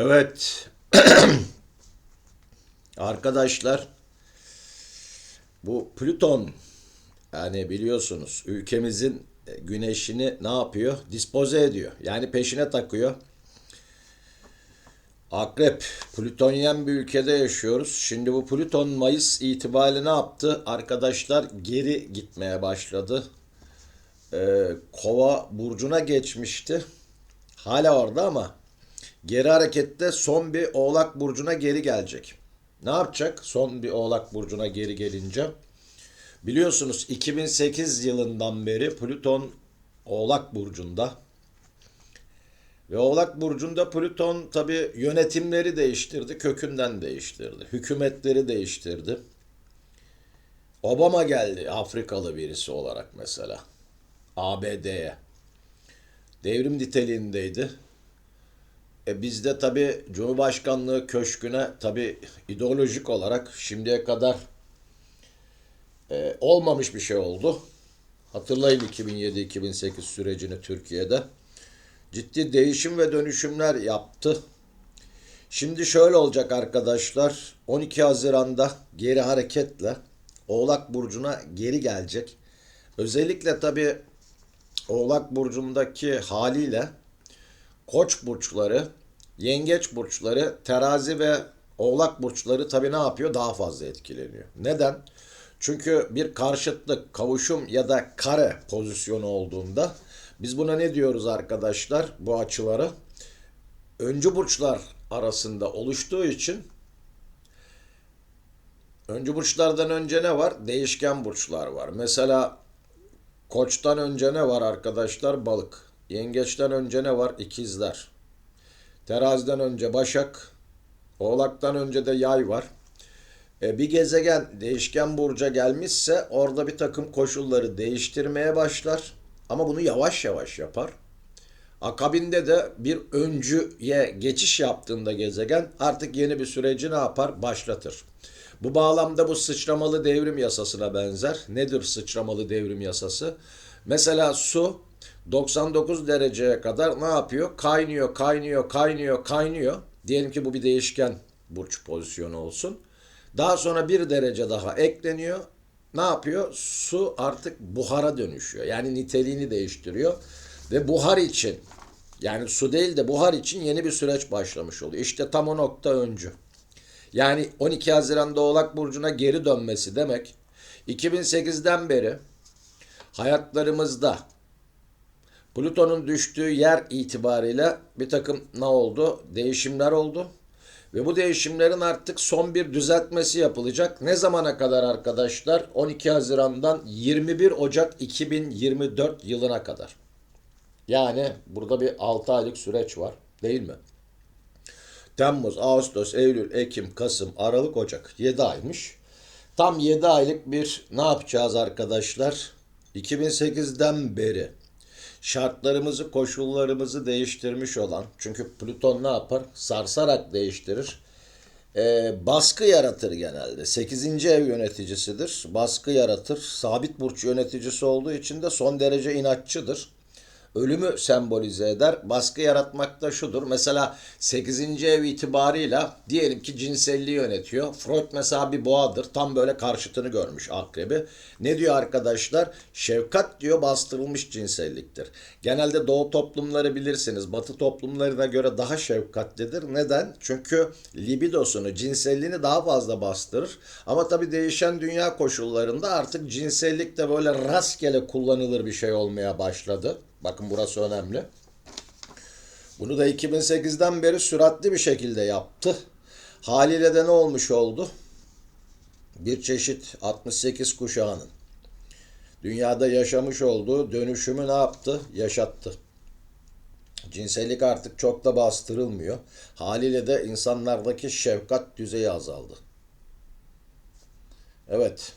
Evet. Arkadaşlar bu Plüton yani biliyorsunuz ülkemizin e, güneşini ne yapıyor? Dispoze ediyor. Yani peşine takıyor. Akrep, Plütonyen bir ülkede yaşıyoruz. Şimdi bu Plüton Mayıs itibariyle ne yaptı? Arkadaşlar geri gitmeye başladı. Ee, Kova burcuna geçmişti. Hala orada ama geri harekette son bir Oğlak burcuna geri gelecek. Ne yapacak? Son bir Oğlak burcuna geri gelince. Biliyorsunuz 2008 yılından beri Plüton Oğlak burcunda. Ve Oğlak Burcu'nda Plüton tabi yönetimleri değiştirdi, kökünden değiştirdi. Hükümetleri değiştirdi. Obama geldi Afrikalı birisi olarak mesela. ABD'ye. Devrim niteliğindeydi. E bizde tabi Cumhurbaşkanlığı köşküne tabi ideolojik olarak şimdiye kadar e, olmamış bir şey oldu. Hatırlayın 2007-2008 sürecini Türkiye'de ciddi değişim ve dönüşümler yaptı. Şimdi şöyle olacak arkadaşlar. 12 Haziran'da geri hareketle Oğlak Burcu'na geri gelecek. Özellikle tabi Oğlak Burcu'ndaki haliyle Koç burçları, Yengeç burçları, Terazi ve Oğlak burçları tabi ne yapıyor? Daha fazla etkileniyor. Neden? Çünkü bir karşıtlık, kavuşum ya da kare pozisyonu olduğunda biz buna ne diyoruz arkadaşlar bu açıları? Öncü burçlar arasında oluştuğu için öncü burçlardan önce ne var? Değişken burçlar var. Mesela Koç'tan önce ne var arkadaşlar? Balık. Yengeç'ten önce ne var? İkizler. Teraziden önce Başak. Oğlak'tan önce de Yay var. E, bir gezegen değişken burca gelmişse orada bir takım koşulları değiştirmeye başlar. Ama bunu yavaş yavaş yapar. Akabinde de bir öncüye geçiş yaptığında gezegen artık yeni bir süreci ne yapar? Başlatır. Bu bağlamda bu sıçramalı devrim yasasına benzer. Nedir sıçramalı devrim yasası? Mesela su 99 dereceye kadar ne yapıyor? Kaynıyor, kaynıyor, kaynıyor, kaynıyor. Diyelim ki bu bir değişken burç pozisyonu olsun. Daha sonra bir derece daha ekleniyor. Ne yapıyor? Su artık buhara dönüşüyor. Yani niteliğini değiştiriyor. Ve buhar için yani su değil de buhar için yeni bir süreç başlamış oluyor. İşte tam o nokta öncü. Yani 12 Haziran'da Oğlak Burcu'na geri dönmesi demek 2008'den beri hayatlarımızda Plüton'un düştüğü yer itibariyle bir takım ne oldu? Değişimler oldu. Ve bu değişimlerin artık son bir düzeltmesi yapılacak. Ne zamana kadar arkadaşlar? 12 Haziran'dan 21 Ocak 2024 yılına kadar. Yani burada bir 6 aylık süreç var değil mi? Temmuz, Ağustos, Eylül, Ekim, Kasım, Aralık, Ocak 7 aymış. Tam 7 aylık bir ne yapacağız arkadaşlar? 2008'den beri şartlarımızı, koşullarımızı değiştirmiş olan, çünkü Plüton ne yapar? Sarsarak değiştirir. Ee, baskı yaratır genelde. 8. ev yöneticisidir. Baskı yaratır. Sabit burç yöneticisi olduğu için de son derece inatçıdır ölümü sembolize eder. Baskı yaratmak da şudur. Mesela 8. ev itibarıyla diyelim ki cinselliği yönetiyor. Freud mesela bir boğadır. Tam böyle karşıtını görmüş akrebi. Ne diyor arkadaşlar? Şefkat diyor bastırılmış cinselliktir. Genelde doğu toplumları bilirsiniz. Batı toplumlarına göre daha şefkatlidir. Neden? Çünkü libidosunu, cinselliğini daha fazla bastırır. Ama tabii değişen dünya koşullarında artık cinsellik de böyle rastgele kullanılır bir şey olmaya başladı. Bakın burası önemli. Bunu da 2008'den beri süratli bir şekilde yaptı. Haliyle de ne olmuş oldu? Bir çeşit 68 kuşağının dünyada yaşamış olduğu dönüşümü ne yaptı? Yaşattı. Cinsellik artık çok da bastırılmıyor. Haliyle de insanlardaki şefkat düzeyi azaldı. Evet.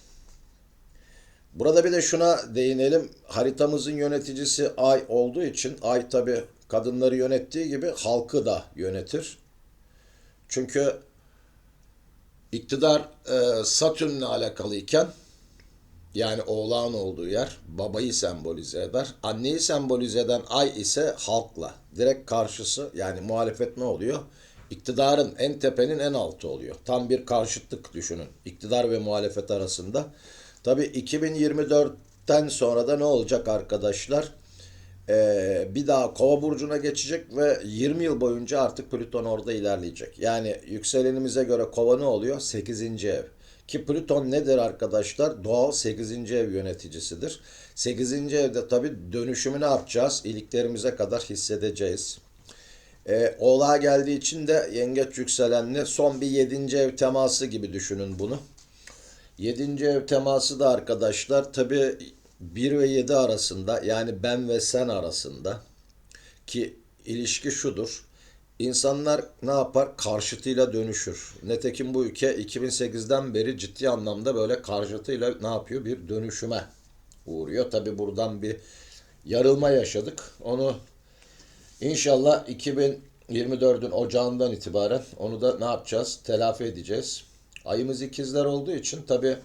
Burada bir de şuna değinelim. Haritamızın yöneticisi ay olduğu için ay tabi kadınları yönettiği gibi halkı da yönetir. Çünkü iktidar e, Satürn'le alakalıyken yani oğlağın olduğu yer babayı sembolize eder. Anneyi sembolize eden ay ise halkla direkt karşısı yani muhalefet ne oluyor? iktidarın en tepenin en altı oluyor. Tam bir karşıtlık düşünün. İktidar ve muhalefet arasında. Tabi 2024'ten sonra da ne olacak arkadaşlar? Ee, bir daha Kova burcuna geçecek ve 20 yıl boyunca artık Plüton orada ilerleyecek. Yani yükselenimize göre Kova ne oluyor? 8. ev. Ki Plüton nedir arkadaşlar? Doğal 8. ev yöneticisidir. 8. evde tabi dönüşümü ne yapacağız? İliklerimize kadar hissedeceğiz. Ee, Oğlağa geldiği için de yengeç yükselenli son bir 7. ev teması gibi düşünün bunu. 7. ev teması da arkadaşlar tabi 1 ve 7 arasında yani ben ve sen arasında ki ilişki şudur. İnsanlar ne yapar? Karşıtıyla dönüşür. Netekim bu ülke 2008'den beri ciddi anlamda böyle karşıtıyla ne yapıyor? Bir dönüşüme uğruyor. Tabi buradan bir yarılma yaşadık. Onu inşallah 2024'ün ocağından itibaren onu da ne yapacağız? Telafi edeceğiz. Ayımız ikizler olduğu için tabi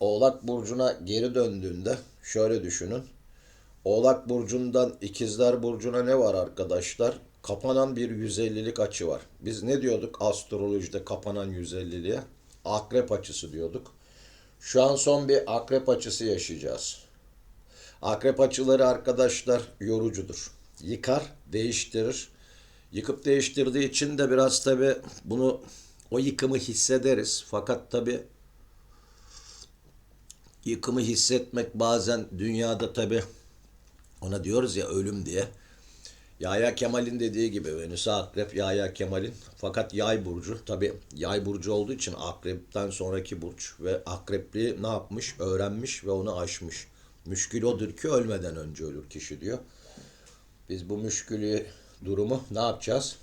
Oğlak Burcu'na geri döndüğünde şöyle düşünün. Oğlak Burcu'ndan İkizler Burcu'na ne var arkadaşlar? Kapanan bir 150'lik açı var. Biz ne diyorduk astrolojide kapanan 150'liğe? Akrep açısı diyorduk. Şu an son bir akrep açısı yaşayacağız. Akrep açıları arkadaşlar yorucudur. Yıkar, değiştirir. Yıkıp değiştirdiği için de biraz tabi bunu o yıkımı hissederiz. Fakat tabi yıkımı hissetmek bazen dünyada tabi ona diyoruz ya ölüm diye. Yahya Kemal'in dediği gibi Venüs'e akrep Yahya Kemal'in fakat yay burcu tabi yay burcu olduğu için akrepten sonraki burç ve akrepliği ne yapmış öğrenmiş ve onu aşmış. Müşkül odur ki ölmeden önce ölür kişi diyor. Biz bu müşkülü durumu ne yapacağız?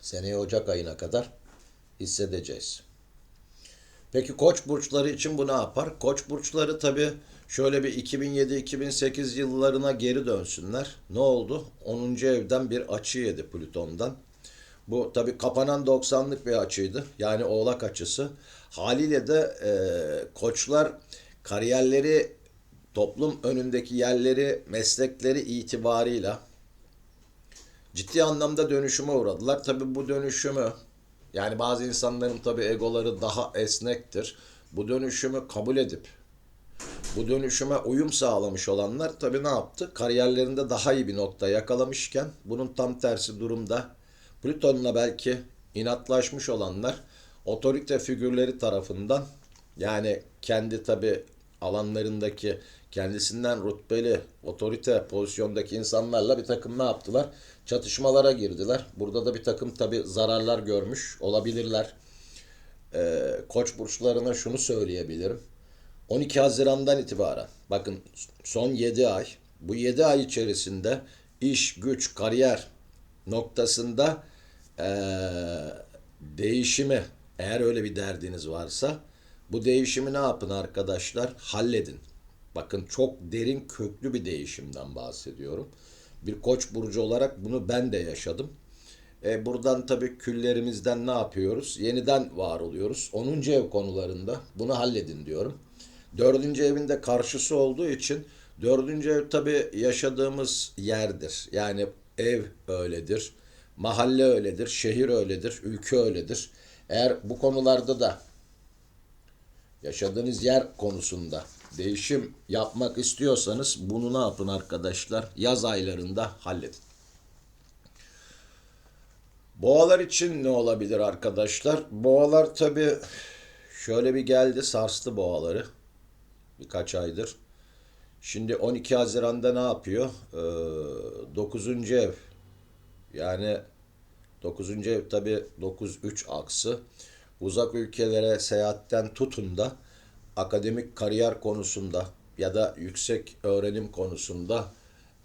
Seneye Ocak ayına kadar hissedeceğiz. Peki koç burçları için bu ne yapar? Koç burçları tabi şöyle bir 2007-2008 yıllarına geri dönsünler. Ne oldu? 10. evden bir açı yedi Plüton'dan. Bu tabi kapanan 90'lık bir açıydı. Yani oğlak açısı. Haliyle de e, koçlar kariyerleri, toplum önündeki yerleri, meslekleri itibarıyla ciddi anlamda dönüşüme uğradılar. Tabi bu dönüşümü yani bazı insanların tabi egoları daha esnektir. Bu dönüşümü kabul edip bu dönüşüme uyum sağlamış olanlar tabi ne yaptı? Kariyerlerinde daha iyi bir nokta yakalamışken bunun tam tersi durumda Plüton'la belki inatlaşmış olanlar otorite figürleri tarafından yani kendi tabi alanlarındaki kendisinden rütbeli otorite pozisyondaki insanlarla bir takım ne yaptılar? Çatışmalara girdiler. Burada da bir takım tabi zararlar görmüş olabilirler. Ee, koç burçlarına şunu söyleyebilirim. 12 Haziran'dan itibaren bakın son 7 ay bu 7 ay içerisinde iş, güç, kariyer noktasında ee, değişimi eğer öyle bir derdiniz varsa bu değişimi ne yapın arkadaşlar? Halledin. Bakın çok derin köklü bir değişimden bahsediyorum. Bir koç burcu olarak bunu ben de yaşadım. E, buradan tabii küllerimizden ne yapıyoruz? Yeniden var oluyoruz. 10. ev konularında bunu halledin diyorum. 4. evinde karşısı olduğu için 4. ev tabii yaşadığımız yerdir. Yani ev öyledir, mahalle öyledir, şehir öyledir, ülke öyledir. Eğer bu konularda da yaşadığınız yer konusunda değişim yapmak istiyorsanız bunu ne yapın arkadaşlar? Yaz aylarında halledin. Boğalar için ne olabilir arkadaşlar? Boğalar tabi şöyle bir geldi sarstı boğaları birkaç aydır. Şimdi 12 Haziran'da ne yapıyor? Ee, 9. ev yani 9. ev tabi 9-3 aksı uzak ülkelere seyahatten tutun da akademik kariyer konusunda ya da yüksek öğrenim konusunda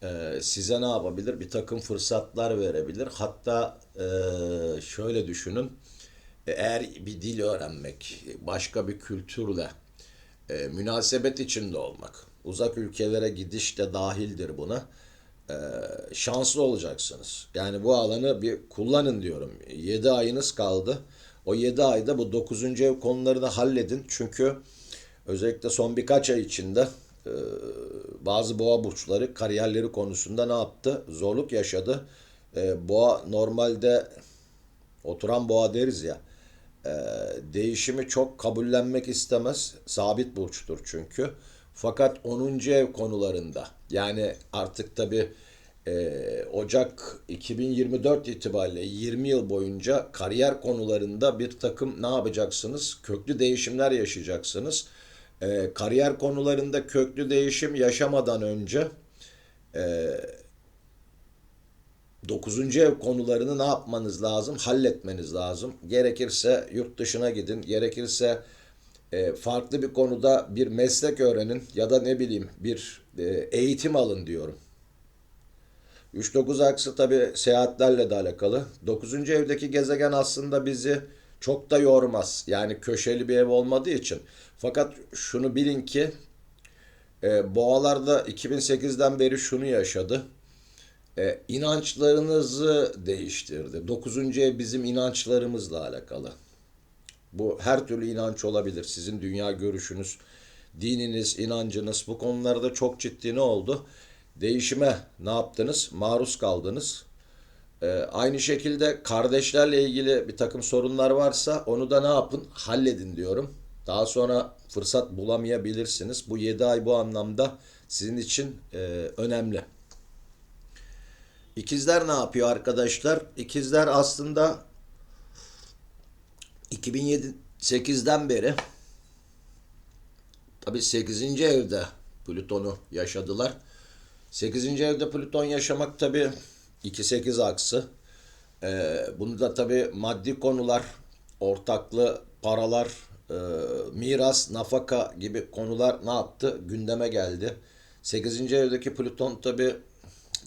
e, size ne yapabilir? Bir takım fırsatlar verebilir. Hatta e, şöyle düşünün, eğer bir dil öğrenmek, başka bir kültürle e, münasebet içinde olmak, uzak ülkelere gidiş de dahildir buna. E, şanslı olacaksınız. Yani bu alanı bir kullanın diyorum. 7 ayınız kaldı. O 7 ayda bu 9. ev konularını halledin. Çünkü özellikle son birkaç ay içinde e, bazı boğa burçları kariyerleri konusunda ne yaptı? Zorluk yaşadı. e, boğa normalde oturan boğa deriz ya e, değişimi çok kabullenmek istemez. Sabit burçtur çünkü. Fakat 10. ev konularında yani artık tabi Ocak 2024 itibariyle 20 yıl boyunca kariyer konularında bir takım ne yapacaksınız? Köklü değişimler yaşayacaksınız. E, kariyer konularında köklü değişim yaşamadan önce e, 9. ev konularını ne yapmanız lazım? Halletmeniz lazım. Gerekirse yurt dışına gidin, gerekirse e, farklı bir konuda bir meslek öğrenin ya da ne bileyim bir e, eğitim alın diyorum. 3-9 aksı tabi seyahatlerle de alakalı. 9. evdeki gezegen aslında bizi çok da yormaz. Yani köşeli bir ev olmadığı için. Fakat şunu bilin ki e, boğalarda 2008'den beri şunu yaşadı. E, inançlarınızı değiştirdi. 9. ev bizim inançlarımızla alakalı. Bu her türlü inanç olabilir. Sizin dünya görüşünüz, dininiz, inancınız bu konularda çok ciddi ne oldu? Değişime ne yaptınız? Maruz kaldınız. Ee, aynı şekilde kardeşlerle ilgili bir takım sorunlar varsa onu da ne yapın? Halledin diyorum. Daha sonra fırsat bulamayabilirsiniz. Bu 7 ay bu anlamda sizin için e, önemli. İkizler ne yapıyor arkadaşlar? İkizler aslında 2008'den beri tabi 8. evde Plüton'u yaşadılar. 8. evde Plüton yaşamak tabi 2-8 aksı. Ee, bunu da tabi maddi konular, ortaklı paralar, e, miras, nafaka gibi konular ne yaptı? Gündeme geldi. 8. evdeki Plüton tabi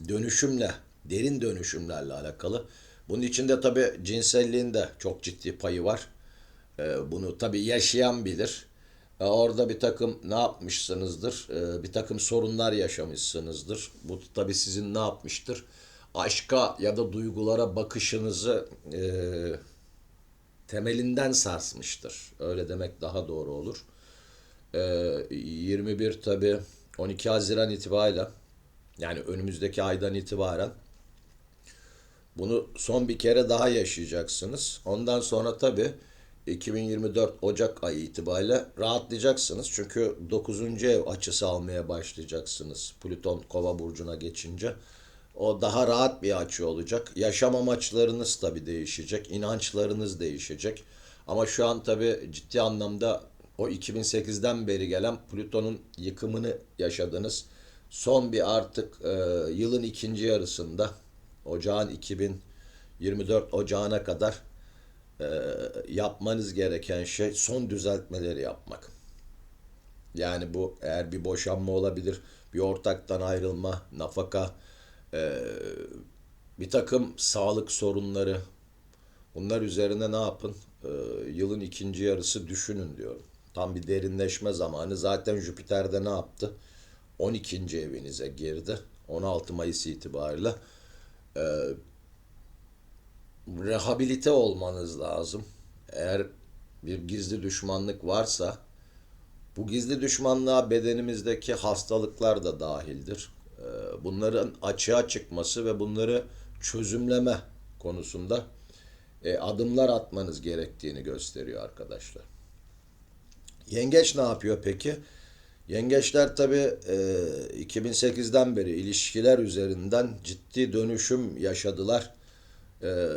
dönüşümle, derin dönüşümlerle alakalı. Bunun içinde tabi cinselliğin de çok ciddi payı var. Ee, bunu tabi yaşayan bilir. Ee, orada bir takım ne yapmışsınızdır? Ee, bir takım sorunlar yaşamışsınızdır. Bu tabi sizin ne yapmıştır? Aşka ya da duygulara bakışınızı e, temelinden sarsmıştır. Öyle demek daha doğru olur. 21 tabi 12 Haziran itibariyle yani önümüzdeki aydan itibaren bunu son bir kere daha yaşayacaksınız. Ondan sonra tabi 2024 Ocak ayı itibariyle rahatlayacaksınız. Çünkü 9. ev açısı almaya başlayacaksınız. Plüton Kova burcuna geçince. O daha rahat bir açı olacak. Yaşam amaçlarınız tabi değişecek. inançlarınız değişecek. Ama şu an tabi ciddi anlamda o 2008'den beri gelen Plüton'un yıkımını yaşadınız. Son bir artık e, yılın ikinci yarısında ocağın 2024 ocağına kadar e, yapmanız gereken şey son düzeltmeleri yapmak. Yani bu eğer bir boşanma olabilir, bir ortaktan ayrılma, nafaka, e, bir takım sağlık sorunları, bunlar üzerine ne yapın? E, yılın ikinci yarısı düşünün diyorum. Tam bir derinleşme zamanı. Zaten Jüpiter de ne yaptı? 12. evinize girdi. 16 Mayıs itibariyle. E, rehabilite olmanız lazım. Eğer bir gizli düşmanlık varsa bu gizli düşmanlığa bedenimizdeki hastalıklar da dahildir. Bunların açığa çıkması ve bunları çözümleme konusunda e, adımlar atmanız gerektiğini gösteriyor arkadaşlar. Yengeç ne yapıyor peki? Yengeçler tabi e, 2008'den beri ilişkiler üzerinden ciddi dönüşüm yaşadılar e,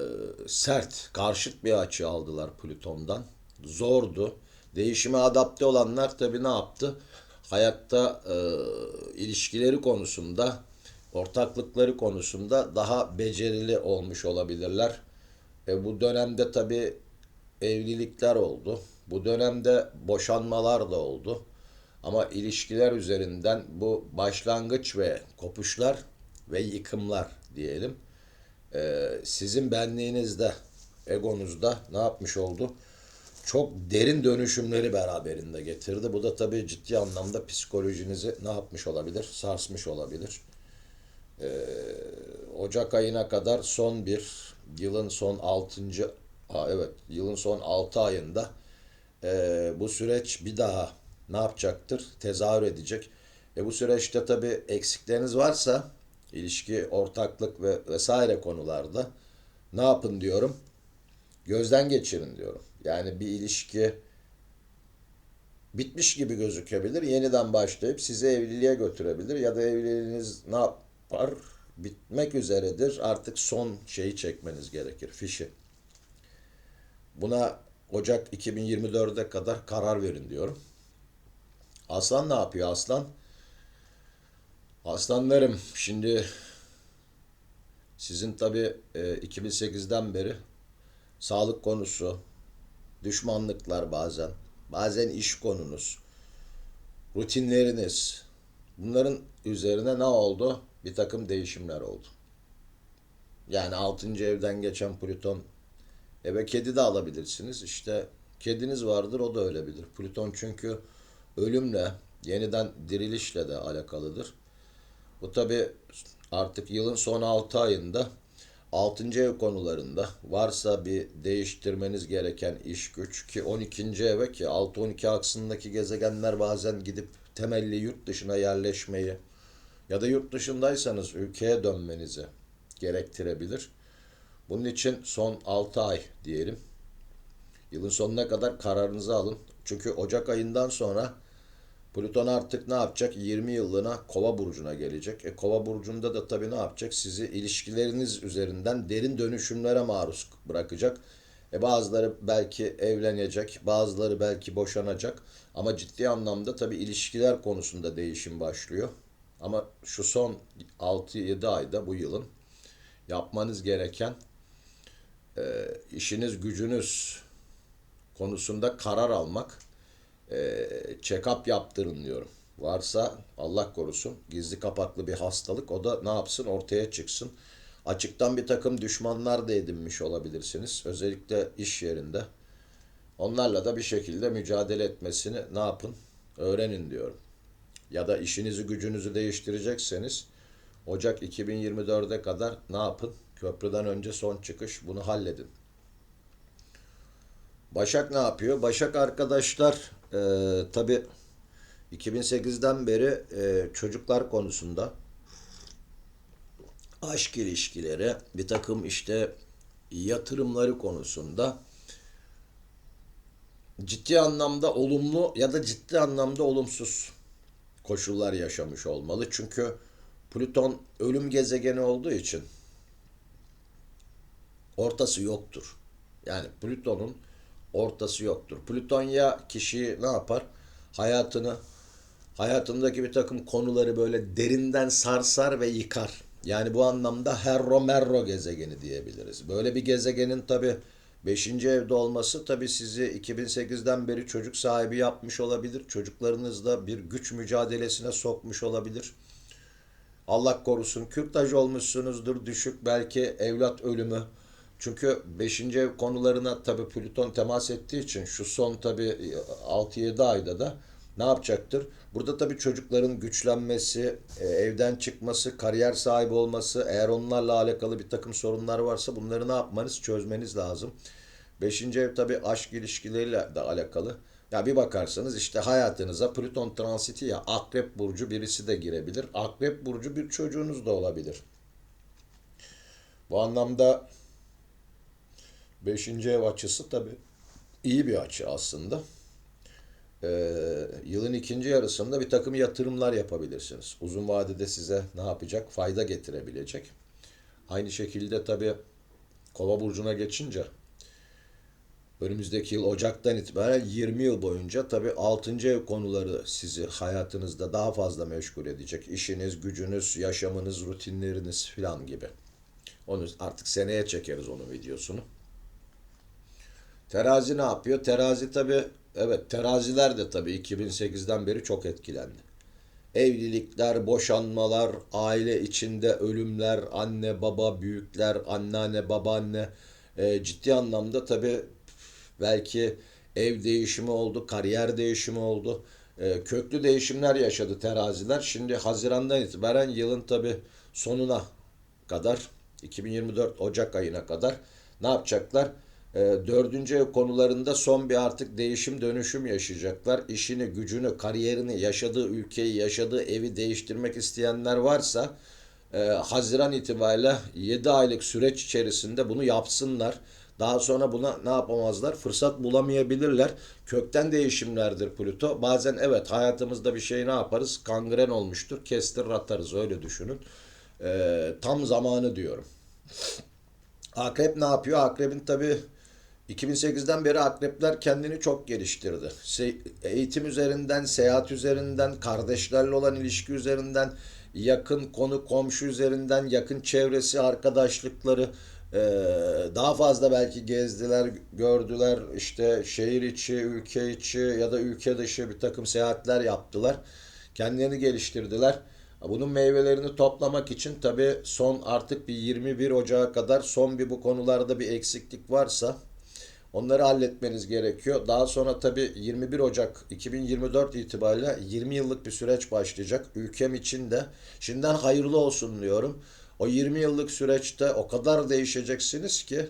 sert, karşıt bir açı aldılar Plüton'dan. Zordu. Değişime adapte olanlar tabii ne yaptı? Hayatta e, ilişkileri konusunda, ortaklıkları konusunda daha becerili olmuş olabilirler. E, bu dönemde tabii evlilikler oldu. Bu dönemde boşanmalar da oldu. Ama ilişkiler üzerinden bu başlangıç ve kopuşlar ve yıkımlar diyelim e, sizin benliğinizde, egonuzda ne yapmış oldu? Çok derin dönüşümleri beraberinde getirdi. Bu da tabii ciddi anlamda psikolojinizi ne yapmış olabilir? Sarsmış olabilir. E, Ocak ayına kadar son bir yılın son 6. Ha, evet yılın son 6 ayında e, bu süreç bir daha ne yapacaktır? Tezahür edecek. E bu süreçte tabii eksikleriniz varsa ilişki, ortaklık ve vesaire konularda ne yapın diyorum? Gözden geçirin diyorum. Yani bir ilişki bitmiş gibi gözükebilir. Yeniden başlayıp sizi evliliğe götürebilir ya da evliliğiniz ne yapar? Bitmek üzeredir. Artık son şeyi çekmeniz gerekir, fişi. Buna Ocak 2024'e kadar karar verin diyorum. Aslan ne yapıyor aslan? Aslanlarım şimdi sizin tabii e, 2008'den beri sağlık konusu, düşmanlıklar bazen, bazen iş konunuz, rutinleriniz, bunların üzerine ne oldu? Bir takım değişimler oldu. Yani 6. evden geçen Plüton eve kedi de alabilirsiniz. İşte kediniz vardır o da ölebilir. Plüton çünkü ölümle, yeniden dirilişle de alakalıdır. Bu tabi artık yılın son 6 ayında 6. ev konularında varsa bir değiştirmeniz gereken iş güç ki 12. eve ki 6-12 aksındaki gezegenler bazen gidip temelli yurt dışına yerleşmeyi ya da yurt dışındaysanız ülkeye dönmenizi gerektirebilir. Bunun için son 6 ay diyelim. Yılın sonuna kadar kararınızı alın. Çünkü Ocak ayından sonra Plüton artık ne yapacak? 20 yıllığına Kova burcuna gelecek. E Kova burcunda da tabii ne yapacak? Sizi ilişkileriniz üzerinden derin dönüşümlere maruz bırakacak. E bazıları belki evlenecek, bazıları belki boşanacak. Ama ciddi anlamda tabii ilişkiler konusunda değişim başlıyor. Ama şu son 6-7 ayda bu yılın yapmanız gereken e, işiniz gücünüz konusunda karar almak e, check-up yaptırın diyorum. Varsa Allah korusun gizli kapaklı bir hastalık o da ne yapsın ortaya çıksın. Açıktan bir takım düşmanlar da edinmiş olabilirsiniz. Özellikle iş yerinde. Onlarla da bir şekilde mücadele etmesini ne yapın? Öğrenin diyorum. Ya da işinizi gücünüzü değiştirecekseniz Ocak 2024'e kadar ne yapın? Köprüden önce son çıkış bunu halledin. Başak ne yapıyor? Başak arkadaşlar e, tabi 2008'den beri e, çocuklar konusunda aşk ilişkileri, bir takım işte yatırımları konusunda ciddi anlamda olumlu ya da ciddi anlamda olumsuz koşullar yaşamış olmalı. Çünkü Plüton ölüm gezegeni olduğu için ortası yoktur. Yani Plüton'un ortası yoktur. Plüton ya kişiyi ne yapar? Hayatını, hayatındaki bir takım konuları böyle derinden sarsar ve yıkar. Yani bu anlamda Herro Merro gezegeni diyebiliriz. Böyle bir gezegenin tabi 5. evde olması tabi sizi 2008'den beri çocuk sahibi yapmış olabilir. Çocuklarınızla bir güç mücadelesine sokmuş olabilir. Allah korusun kürtaj olmuşsunuzdur düşük belki evlat ölümü. Çünkü 5. ev konularına tabi Plüton temas ettiği için şu son tabi 6-7 ayda da ne yapacaktır? Burada tabi çocukların güçlenmesi, e, evden çıkması, kariyer sahibi olması, eğer onlarla alakalı bir takım sorunlar varsa bunları ne yapmanız? Çözmeniz lazım. 5. ev tabi aşk ilişkileriyle de alakalı. Ya bir bakarsanız işte hayatınıza Plüton transiti ya Akrep burcu birisi de girebilir. Akrep burcu bir çocuğunuz da olabilir. Bu anlamda 5. ev açısı tabi iyi bir açı aslında. Ee, yılın ikinci yarısında bir takım yatırımlar yapabilirsiniz. Uzun vadede size ne yapacak? Fayda getirebilecek. Aynı şekilde tabi Kova burcuna geçince önümüzdeki yıl Ocak'tan itibaren 20 yıl boyunca tabi 6. ev konuları sizi hayatınızda daha fazla meşgul edecek. İşiniz, gücünüz, yaşamınız, rutinleriniz filan gibi. Onu artık seneye çekeriz onun videosunu. Terazi ne yapıyor? Terazi tabi evet teraziler de tabi 2008'den beri çok etkilendi. Evlilikler, boşanmalar, aile içinde ölümler, anne baba, büyükler, anneanne, babaanne e, ciddi anlamda tabi belki ev değişimi oldu, kariyer değişimi oldu. E, köklü değişimler yaşadı teraziler. Şimdi Haziran'dan itibaren yılın tabi sonuna kadar 2024 Ocak ayına kadar ne yapacaklar? E, dördüncü konularında son bir artık değişim dönüşüm yaşayacaklar. İşini, gücünü, kariyerini, yaşadığı ülkeyi, yaşadığı evi değiştirmek isteyenler varsa e, Haziran itibariyle 7 aylık süreç içerisinde bunu yapsınlar. Daha sonra buna ne yapamazlar? Fırsat bulamayabilirler. Kökten değişimlerdir Plüto. Bazen evet hayatımızda bir şey ne yaparız? Kangren olmuştur. Kestirir atarız öyle düşünün. E, tam zamanı diyorum. Akrep ne yapıyor? Akrebin tabi 2008'den beri akrepler kendini çok geliştirdi. Se- eğitim üzerinden, seyahat üzerinden, kardeşlerle olan ilişki üzerinden, yakın konu komşu üzerinden, yakın çevresi, arkadaşlıkları eee, daha fazla belki gezdiler, gördüler. İşte şehir içi, ülke içi ya da ülke dışı bir takım seyahatler yaptılar. Kendilerini geliştirdiler. Bunun meyvelerini toplamak için tabii son artık bir 21 Ocağı kadar son bir bu konularda bir eksiklik varsa onları halletmeniz gerekiyor. Daha sonra tabii 21 Ocak 2024 itibariyle 20 yıllık bir süreç başlayacak. Ülkem için de şimdiden hayırlı olsun diyorum. O 20 yıllık süreçte o kadar değişeceksiniz ki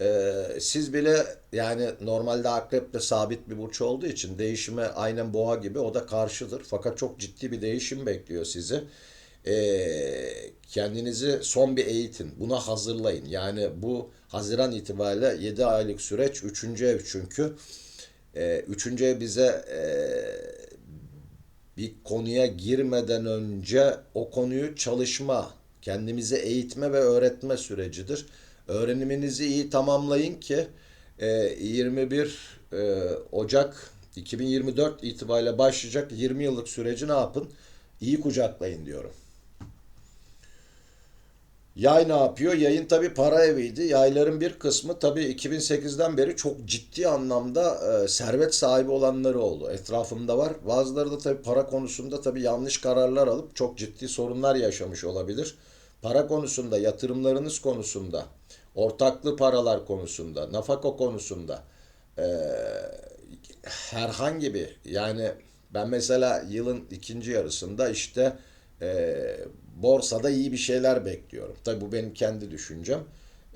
ee, siz bile yani normalde akrep de sabit bir burç olduğu için değişime aynen boğa gibi o da karşıdır. Fakat çok ciddi bir değişim bekliyor sizi. Ee, kendinizi son bir eğitin. Buna hazırlayın. Yani bu Haziran itibariyle 7 aylık süreç 3. ev çünkü. Ee, 3. ev bize e, bir konuya girmeden önce o konuyu çalışma, kendimizi eğitme ve öğretme sürecidir. Öğreniminizi iyi tamamlayın ki e, 21 e, Ocak 2024 itibariyle başlayacak 20 yıllık süreci ne yapın? İyi kucaklayın diyorum. Yay ne yapıyor? Yayın tabii para eviydi. Yayların bir kısmı tabii 2008'den beri çok ciddi anlamda e, servet sahibi olanları oldu. Etrafımda var. Bazıları da tabii para konusunda tabii yanlış kararlar alıp çok ciddi sorunlar yaşamış olabilir. Para konusunda, yatırımlarınız konusunda, ortaklı paralar konusunda, nafaka konusunda e, herhangi bir yani ben mesela yılın ikinci yarısında işte e, borsada iyi bir şeyler bekliyorum. Tabii bu benim kendi düşüncem.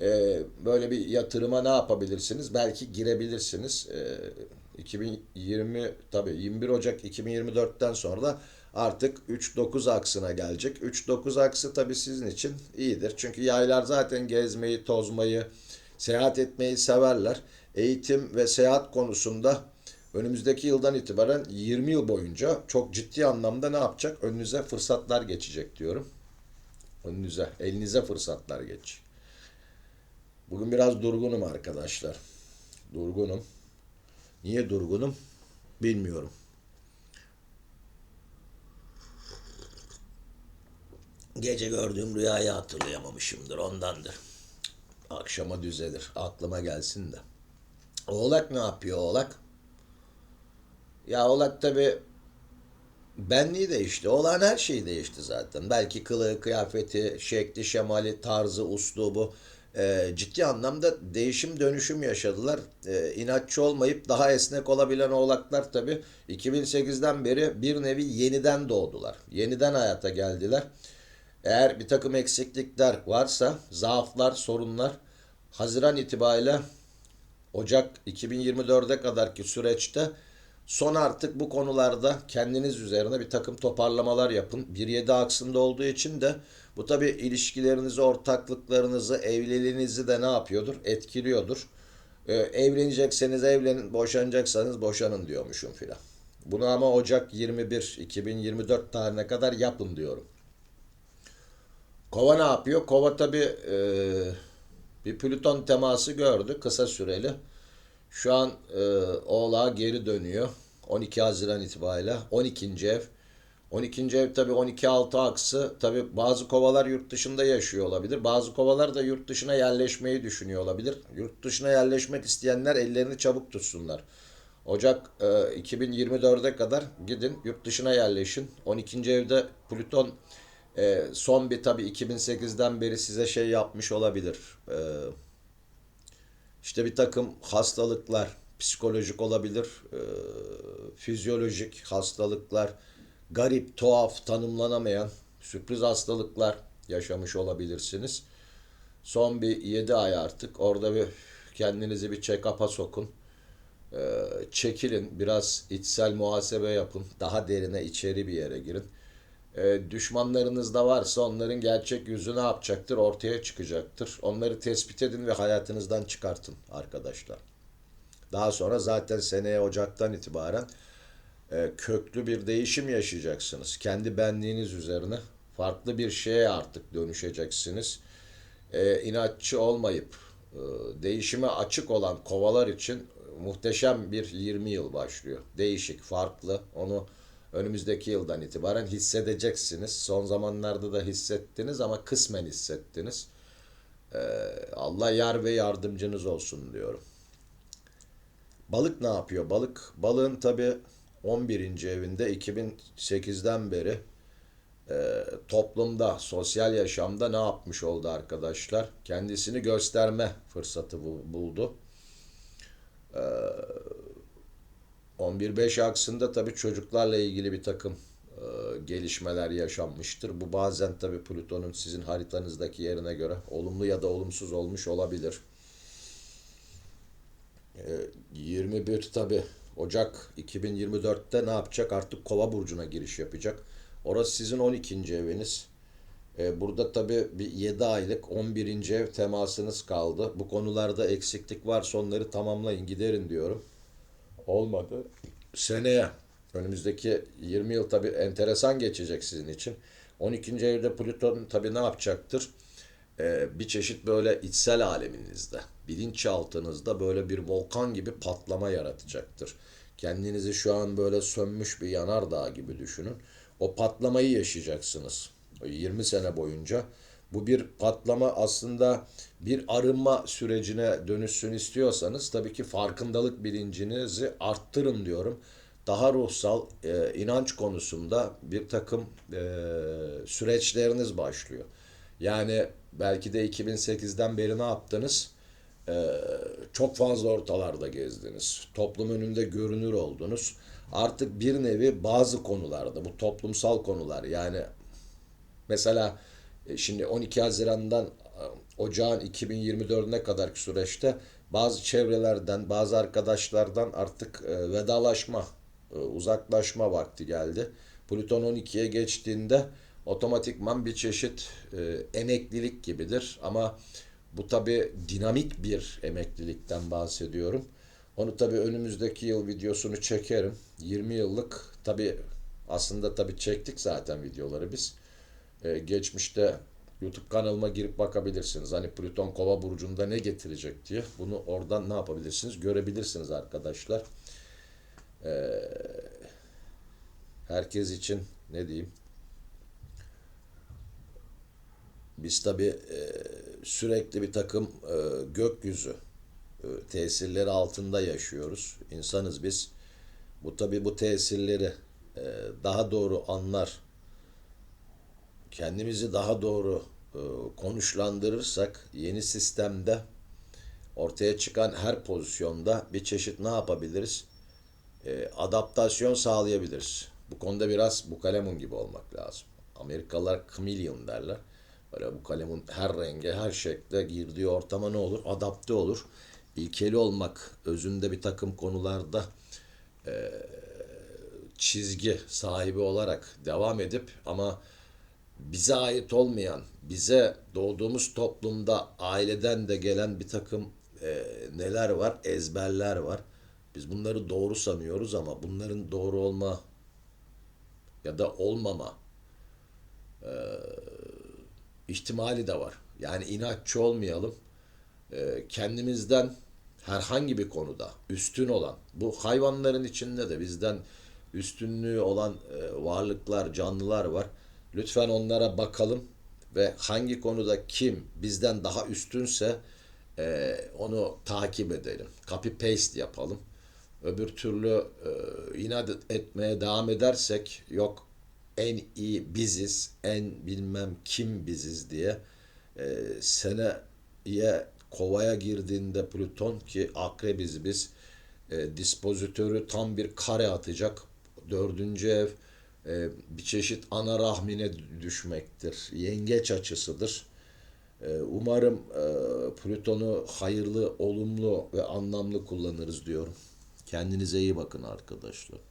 E, böyle bir yatırıma ne yapabilirsiniz? Belki girebilirsiniz. E, 2020 tabii 21 Ocak 2024'ten sonra da artık 3-9 aksına gelecek. 3-9 aksı tabii sizin için iyidir. Çünkü yaylar zaten gezmeyi, tozmayı, seyahat etmeyi severler. Eğitim ve seyahat konusunda önümüzdeki yıldan itibaren 20 yıl boyunca çok ciddi anlamda ne yapacak? Önünüze fırsatlar geçecek diyorum. Önünüze, elinize fırsatlar geç. Bugün biraz durgunum arkadaşlar. Durgunum. Niye durgunum? Bilmiyorum. Gece gördüğüm rüyayı hatırlayamamışımdır. Ondandır. Akşama düzelir. Aklıma gelsin de. Oğlak ne yapıyor oğlak? Ya oğlak tabi benliği değişti. Olan her şey değişti zaten. Belki kılığı, kıyafeti, şekli, şemali, tarzı, uslubu e, ciddi anlamda değişim dönüşüm yaşadılar. E, inatçı olmayıp daha esnek olabilen oğlaklar tabi 2008'den beri bir nevi yeniden doğdular. Yeniden hayata geldiler. Eğer bir takım eksiklikler varsa, zaaflar, sorunlar Haziran itibariyle Ocak 2024'e kadarki süreçte son artık bu konularda kendiniz üzerine bir takım toparlamalar yapın. 1-7 aksında olduğu için de bu tabi ilişkilerinizi, ortaklıklarınızı, evliliğinizi de ne yapıyordur? Etkiliyordur. Ee, evlenecekseniz evlenin, boşanacaksanız boşanın diyormuşum filan. Bunu ama Ocak 21 2024 tarihine kadar yapın diyorum. Kova ne yapıyor? Kova tabi e, bir Plüton teması gördü kısa süreli. Şu an e, Oğlağa geri dönüyor. 12 Haziran itibariyle 12. ev. 12. ev tabi 12-6 aksı. Tabi bazı kovalar yurt dışında yaşıyor olabilir. Bazı kovalar da yurt dışına yerleşmeyi düşünüyor olabilir. Yurt dışına yerleşmek isteyenler ellerini çabuk tutsunlar. Ocak e, 2024'e kadar gidin yurt dışına yerleşin. 12. evde Plüton e, son bir tabi 2008'den beri size şey yapmış olabilir. E, işte bir takım hastalıklar, psikolojik olabilir, e, fizyolojik hastalıklar, garip, tuhaf, tanımlanamayan sürpriz hastalıklar yaşamış olabilirsiniz. Son bir 7 ay artık orada bir kendinizi bir check-up'a sokun. E, çekilin, biraz içsel muhasebe yapın, daha derine içeri bir yere girin. E, düşmanlarınız da varsa onların gerçek yüzü ne yapacaktır? Ortaya çıkacaktır. Onları tespit edin ve hayatınızdan çıkartın arkadaşlar. Daha sonra zaten seneye Ocak'tan itibaren e, köklü bir değişim yaşayacaksınız. Kendi benliğiniz üzerine farklı bir şeye artık dönüşeceksiniz. E, inatçı olmayıp e, değişime açık olan kovalar için muhteşem bir 20 yıl başlıyor. Değişik, farklı. Onu önümüzdeki yıldan itibaren hissedeceksiniz. Son zamanlarda da hissettiniz ama kısmen hissettiniz. E, Allah yar ve yardımcınız olsun diyorum. Balık ne yapıyor? Balık, balığın tabi 11. evinde 2008'den beri e, toplumda, sosyal yaşamda ne yapmış oldu arkadaşlar? Kendisini gösterme fırsatı bu- buldu. E, 11-5 aksında tabii çocuklarla ilgili bir takım e, gelişmeler yaşanmıştır. Bu bazen tabii Plüton'un sizin haritanızdaki yerine göre olumlu ya da olumsuz olmuş olabilir. E, 21 tabii Ocak 2024'te ne yapacak? Artık Kova burcuna giriş yapacak. Orası sizin 12. eviniz. E, burada tabii bir 7 aylık 11. ev temasınız kaldı. Bu konularda eksiklik varsa onları tamamlayın, giderin diyorum. Olmadı. Seneye önümüzdeki 20 yıl tabii enteresan geçecek sizin için. 12. evde Plüton tabii ne yapacaktır? Ee, bir çeşit böyle içsel aleminizde, bilinçaltınızda böyle bir volkan gibi patlama yaratacaktır. Kendinizi şu an böyle sönmüş bir yanardağ gibi düşünün. O patlamayı yaşayacaksınız. O 20 sene boyunca. Bu bir patlama aslında bir arınma sürecine dönüşsün istiyorsanız tabii ki farkındalık bilincinizi arttırın diyorum. Daha ruhsal e, inanç konusunda bir takım e, süreçleriniz başlıyor. Yani belki de 2008'den beri ne yaptınız? Ee, çok fazla ortalarda gezdiniz. Toplum önünde görünür oldunuz. Artık bir nevi bazı konularda bu toplumsal konular yani mesela e, şimdi 12 Haziran'dan e, Ocağın 2024'üne kadarki süreçte bazı çevrelerden, bazı arkadaşlardan artık e, vedalaşma, e, uzaklaşma vakti geldi. Plüton 12'ye geçtiğinde otomatikman bir çeşit e, emeklilik gibidir ama bu tabi dinamik bir emeklilikten bahsediyorum. Onu tabi önümüzdeki yıl videosunu çekerim. 20 yıllık tabi aslında tabi çektik zaten videoları biz. Ee, geçmişte YouTube kanalıma girip bakabilirsiniz. Hani Plüton Kova burcunda ne getirecek diye. Bunu oradan ne yapabilirsiniz? Görebilirsiniz arkadaşlar. Ee, herkes için ne diyeyim? Biz tabi e, sürekli bir takım e, gökyüzü e, tesirleri altında yaşıyoruz. İnsanız biz. Bu tabi bu tesirleri e, daha doğru anlar, kendimizi daha doğru e, konuşlandırırsak yeni sistemde ortaya çıkan her pozisyonda bir çeşit ne yapabiliriz? E, adaptasyon sağlayabiliriz. Bu konuda biraz bu kalemun gibi olmak lazım. Amerikalılar chameleon derler. Böyle bu kalemun her renge, her şekle girdiği ortama ne olur? Adapte olur. İlkeli olmak, özünde bir takım konularda e, çizgi sahibi olarak devam edip ama bize ait olmayan, bize doğduğumuz toplumda aileden de gelen bir takım e, neler var? Ezberler var. Biz bunları doğru sanıyoruz ama bunların doğru olma ya da olmama ihtimali de var. Yani inatçı olmayalım. Ee, kendimizden herhangi bir konuda üstün olan, bu hayvanların içinde de bizden üstünlüğü olan e, varlıklar, canlılar var. Lütfen onlara bakalım ve hangi konuda kim bizden daha üstünse e, onu takip edelim. Copy paste yapalım. Öbür türlü e, inat etmeye devam edersek yok en iyi biziz, en bilmem kim biziz diye e, seneye kovaya girdiğinde Plüton ki akrebiz biz e, dispozitörü tam bir kare atacak. Dördüncü ev e, bir çeşit ana rahmine düşmektir. Yengeç açısıdır. E, umarım e, Plüton'u hayırlı, olumlu ve anlamlı kullanırız diyorum. Kendinize iyi bakın arkadaşlar.